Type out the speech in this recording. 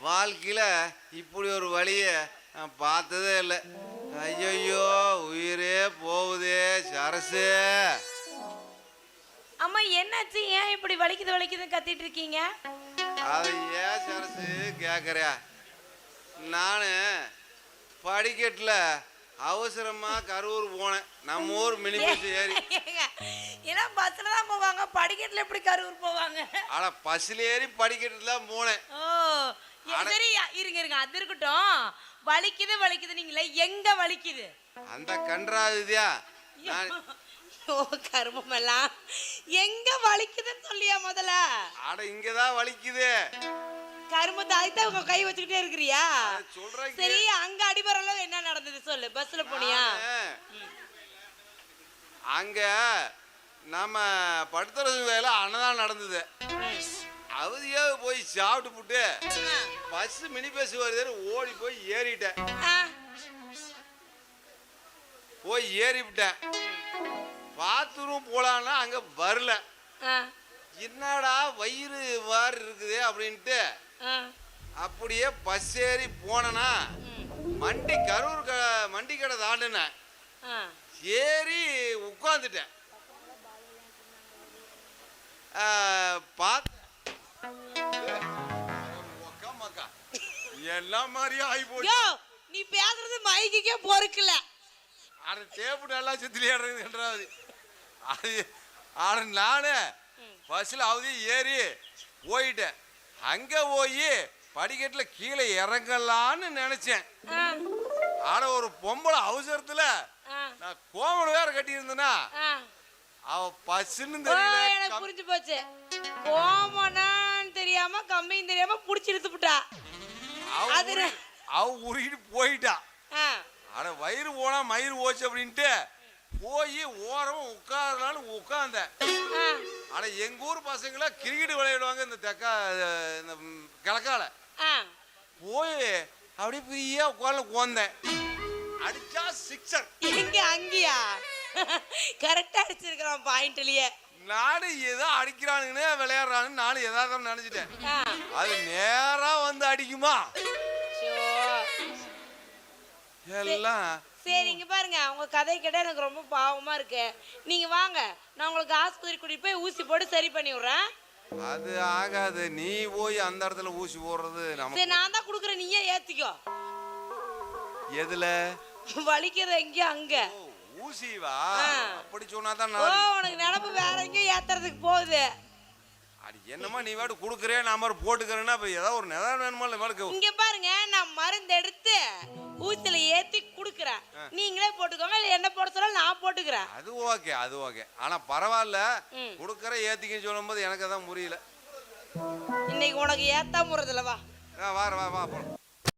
வாழ்க்கையில் இப்படி ஒரு வழியை நான் பார்த்ததே இல்லை. ஐயையோ உயிரே போகுதே சரசு. அம்மா என்னாச்சு? ஏன் இப்படி வலிக்குது வலிக்குதுன்னு கத்திட்டு இருக்கீங்க? அது ஏன் சரசு கேட்குறியா நான் படிக்கட்டில் அவசரமாக கரூர் போனேன். நம்ம ஊர் மினி பஸ் ஏறி ஏன்னா பஸ்ல தான் போவாங்க. படிக்கட்டுல எப்படி கரூர் போவாங்க? ஆனால் பஸ்ஸில் ஏறி படிக்கட்டில் தான் போனேன். ஓ சரி இருங்க இருங்க. அது இருக்கட்டும். வலிக்குது வலிக்குது நீங்களே. எங்க வலிக்குது? அந்த கன்றாகுதியா நான் ஓ கருமமெல்லாம். எங்க வலிக்குதுன்னு சொல்லியா முதல்ல? அட இங்கே தான் வலிக்குது. கருமத்தை அதுதான் உங்க கை வச்சுக்கிட்டே இருக்கிறியா? சரி அங்க அடிபரல என்ன நடந்தது சொல்லு. பஸ்ல போனியா? அங்க நம்ம படுத்துறது வேலை அன்னதான் நடந்தது. அவதியா போய் சாப்பிட்டு புட்டு பஸ் மினி பஸ் வருதுன்னு ஓடி போய் ஏறிட்டேன். போய் ஏறிவிட்டேன். பாத்ரூம் போலான்னா அங்க வரல. என்னடா வயிறு வார் இருக்குது அப்படின்ட்டு அப்படியே பஸ் ஏறி போனேனா மண்டி கரூர் மண்டி கடை தாண்டினேன். ஏறி உட்காந்துட்டேன் பார்த்து எல்லாம் மாதிரியே ஆகி போச்சு. நீ பேசுறது மைக்குக்கே பொறுக்கல. அது டேப்பு நல்லா சுத்திலியாடுறதுன்றாது அது ஆனா நானே பஸ்ஸில் அவதி ஏறி போயிட்டேன். அங்கே போய் படிக்கட்டில் கீழே இறங்கலான்னு நினச்சேன். ஆ, ஆனால் ஒரு பொம்பளை அவசரத்தில் நான் கோமணம் வேற கட்டியிருந்தேனா. அவ பஸ்ஸுன்னு ஓ, தெரியல புரிஞ்சு போச்சு. கோமனான்னு தெரியாம கம்மியும் தெரியாம புடிச்சு இழுத்து விட்டா. அவ உருகிட்டு போயிட்டா. ஆ, அட வயிறு போனா மயிறு போச்சு அப்படின்ட்டு போய் ஓரமா உட்காரலான்னு உட்கார்ந்தேன். ஆ, அட எங்க ஊர் பசங்கள கிரிக்கெட் விளையாடுவாங்க இந்த தெக்கா இந்த கிழக்கால. போய் அப்படியே ஃப்ரீயா உட்கார்ந்து உட்காந்தேன் அடிச்சா சிக்ஸர் எங்க அங்கேயா? கரெக்டா அடிச்சிருக்கிறான் பாயிண்ட்லயே. நானும் ஏதோ அடிக்கிறானுங்கன்னு விளையாடுறானுன்னு நானும் எதாவது நினைச்சிட்டேன். அது நேரா வந்து அடிக்குமா. எல்லாம் சரி இங்க பாருங்க. உங்க கதை கேட்டா எனக்கு ரொம்ப பாவமா இருக்கு. நீங்க வாங்க. நான் உங்களுக்கு ஆஸ்பத்திரி கூட்டிட்டு போய் ஊசி போட்டு சரி பண்ணி விடுறேன். அது ஆகாது. நீ போய் அந்த இடத்துல ஊசி போடுறது சரி நான் தான் கொடுக்குறேன். நீயே ஏத்திக்கோ. எதுல? வலிக்கிறது எங்கேயும் அங்க. ஓ, ஊசி வா ஆ. அப்படி சொன்னாதான் ஓ நான் உனக்கு நினப்பு வேற எங்கேயும் ஏத்துறதுக்கு போகுது. அடி என்னமா நீ வாட்டு கொடுக்குறேன் நான் மாதிரி போட்டுக்கிறேன்னா இப்போ ஏதாவது ஒரு நிதானம் வேணுமா இல்லை இங்க பாருங்க நான் மருந்து எடுத்து ஊசியில ஏத்தி குடுக்குறேன் நீங்களே போட்டுக்கோங்க இல்ல என்ன போட சொல்ல நான் போட்டுக்கிறேன். அது ஓகே அது ஓகே. ஆனா பரவாயில்ல. கொடுக்குற ஏத்திக்கன்னு சொல்லும்போது எனக்கு அதான் புரியல. இன்னைக்கு உனக்கு ஏத்தாம போறதுல வா. வா வா வா போலாம்.